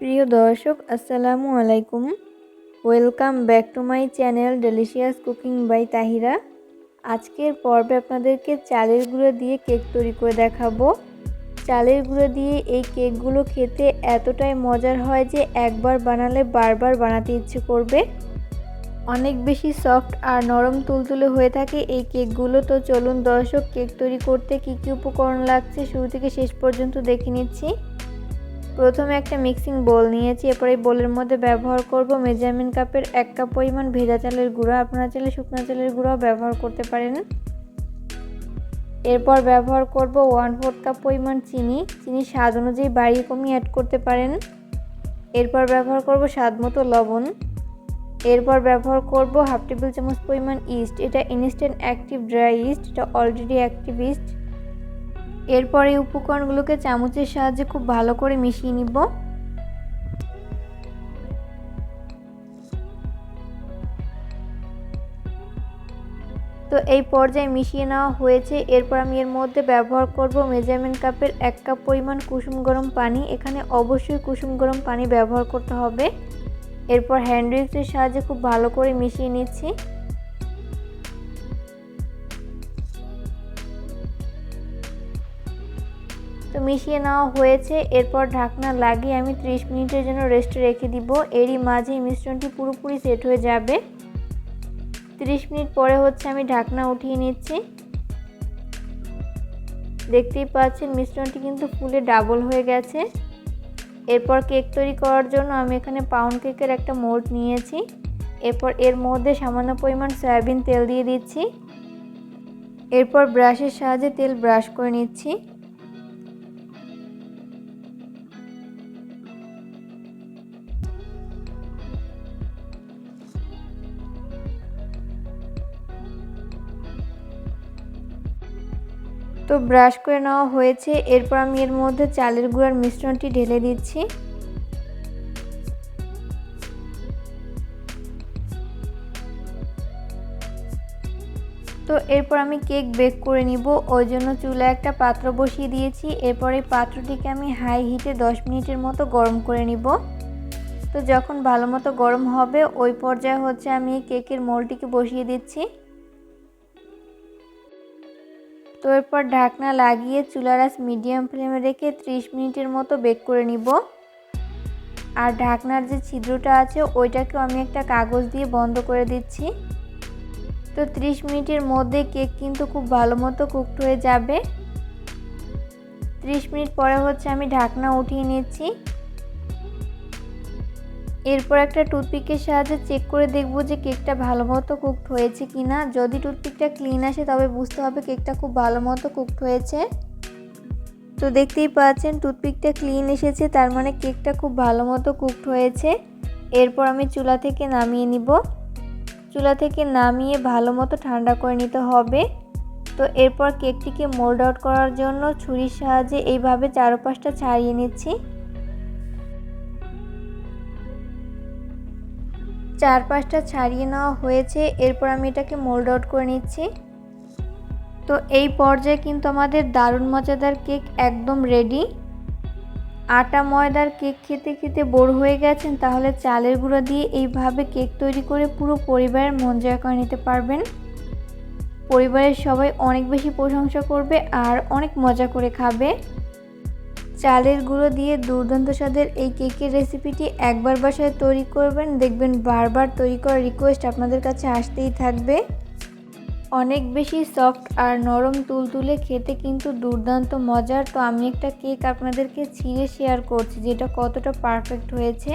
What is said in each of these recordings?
প্রিয় দর্শক, আসসালামু আলাইকুম। Welcome back to my channel delicious cooking by Tahira আজকের পর্বে আপনাদেরকে চালের গুঁড়ো দিয়ে কেক তৈরি করে দেখাবো। চালের গুঁড়ো দিয়ে এই কেকগুলো খেতে এতটাই মজার হয় যে একবার বানালে বারবার বানাতে ইচ্ছে করবে। অনেক বেশি সফট আর নরম তুলতুলে হয়ে থাকে এই কেকগুলো। তো চলুন দর্শক, কেক তৈরি করতে কী কী উপকরণ লাগছে? শুরু থেকে শেষ পর্যন্ত দেখে নিচ্ছি। প্রথমে একটা মিক্সিং বোল নিয়েছি, এরপর এই বোলের মধ্যে ব্যবহার করব মেজারমেন্ট কাপের এক কাপ পরিমাণ ভেজা চালের গুঁড়ো। আপনারা চাইলে শুকনো চালের গুঁড়োও ব্যবহার করতে পারেন। এরপর ব্যবহার করব ওয়ান ফোর্থ কাপ পরিমাণ চিনি। চিনি স্বাদ অনুযায়ী বাড়িয়ে কমিয়ে অ্যাড করতে পারেন। এরপর ব্যবহার করব স্বাদ মতো লবণ। এরপর ব্যবহার করব হাফ টেবিল চামচ পরিমাণ ইস্ট এটা ইনস্ট্যান্ট অ্যাক্টিভ ড্রাই ইস্ট এটা অলরেডি অ্যাক্টিভ ইস্ট এরপর এই উপকরণগুলোকে চামচের সাহায্যে খুব ভালো করে মিশিয়ে নিব। তো এই পর্যায়ে মিশিয়ে নেওয়া হয়েছে। এরপর আমি এর মধ্যে ব্যবহার করব মেজারমেন্ট কাপের এক কাপ পরিমাণ কুসুম গরম পানি। এখানে অবশ্যই কুসুম গরম পানি ব্যবহার করতে হবে। এরপর হ্যান্ড উইক্সের সাহায্যে খুব ভালো করে মিশিয়ে নিচ্ছি। তো মিশিয়ে নেওয়া হয়েছে। এরপর ঢাকনা লাগিয়ে আমি 30 মিনিটের জন্য রেস্টে রেখে দিব। এরই মাঝে মিশ্রণটি পুরোপুরি সেট হয়ে যাবে। 30 মিনিট পরে হচ্ছে আমি ঢাকনা উঠিয়ে নিচ্ছি। দেখতেই পাচ্ছেন মিশ্রণটি কিন্তু ফুলে ডাবল হয়ে গেছে। এরপর কেক তৈরি করার জন্য আমি এখানে পাউন্ড কেকের একটা মোল্ড নিয়েছি। এরপর এর মধ্যে সামান্য পরিমাণ সয়াবিন তেল দিয়ে দিচ্ছি। এরপর ব্রাশের সাহায্যে তেল ব্রাশ করে নিচ্ছি। তো ব্রাশ করে নেওয়া হয়েছে। এরপর আমি এর মধ্যে চালের গুঁড়ার মিশ্রণটি ঢেলে দিচ্ছি। তো এরপর আমি কেক বেক করে নিব। ওই জন্য চুলায় একটা পাত্র বসিয়ে দিয়েছি। এরপর এই পাত্রটিকে আমি হাই হিটে 10 মিনিটের মতো গরম করে নিব। তো যখন ভালো মতো গরম হবে, ওই পর্যায়ে হচ্ছে আমি কেকের মোলটিকে বসিয়ে দিচ্ছি। তো এরপর ঢাকনা লাগিয়ে চুলার আস মিডিয়াম ফ্লেমে রেখে 30 মিনিটের মতো বেক করে নিব। আর ঢাকনার যে ছিদ্রটা আছে, ওইটাকেও আমি একটা কাগজ দিয়ে বন্ধ করে দিচ্ছি। তো 30 মিনিটের মধ্যে কেক কিন্তু খুব ভালো মতো কুকড হয়ে যাবে। 30 মিনিট পরে হচ্ছে আমি ঢাকনা উঠিয়ে নিচ্ছি। এরপর একটা টুথপিকের সাহায্যে চেক করে দেখব যে কেকটা ভালো মতো কুকড হয়েছে কি না যদি টুথপিকটা ক্লিন আসে, তবে বুঝতে হবে কেকটা খুব ভালো মতো কুকড হয়েছে। তো দেখতেই পাচ্ছেন, টুথপিকটা ক্লিন এসেছে, তার মানে কেকটা খুব ভালো মতো কুকড হয়েছে। এরপর আমি চুলা থেকে নামিয়ে নিব। চুলা থেকে নামিয়ে ভালো মতো ঠান্ডা করে নিতে হবে। তো এরপর কেকটিকে মোল্ড আউট করার জন্য ছুরির সাহায্যে এইভাবে চারপাশটা ছাড়িয়ে নিচ্ছি। চারপাশটা ছাড়িয়ে নেওয়া হয়েছে। এরপর আমি এটাকে মোল্ড আউট করে নিচ্ছি। তো এই পর্যায়ে কিন্তু আমাদের দারুণ মজাদার কেক একদম রেডি আটা ময়দার কেক খেতে খেতে বোর হয়ে গেছেন, তাহলে চালের গুঁড়ো দিয়ে এইভাবে কেক তৈরি করে পুরো পরিবারের মন জয় করে নিতে পারবেন। পরিবারের সবাই অনেক বেশি প্রশংসা করবে আর অনেক মজা করে খাবে। চালের গুঁড়ো দিয়ে দুর্দান্ত স্বাদের এই কেকের রেসিপিটি একবার বাসায় তৈরি করবেন। দেখবেন বারবার তৈরি করার রিকোয়েস্ট আপনাদের কাছে আসতেই থাকবে। অনেক বেশি সফট আর নরম তুলতুলে খেতে কিন্তু দুর্দান্ত মজার। তো আমি একটা কেক আপনাদেরকে ছিঁড়ে শেয়ার করছি, যেটা কতটা পারফেক্ট হয়েছে।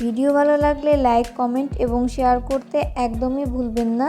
ভিডিও ভালো লাগলে লাইক কমেন্ট এবং শেয়ার করতে একদমই ভুলবেন না।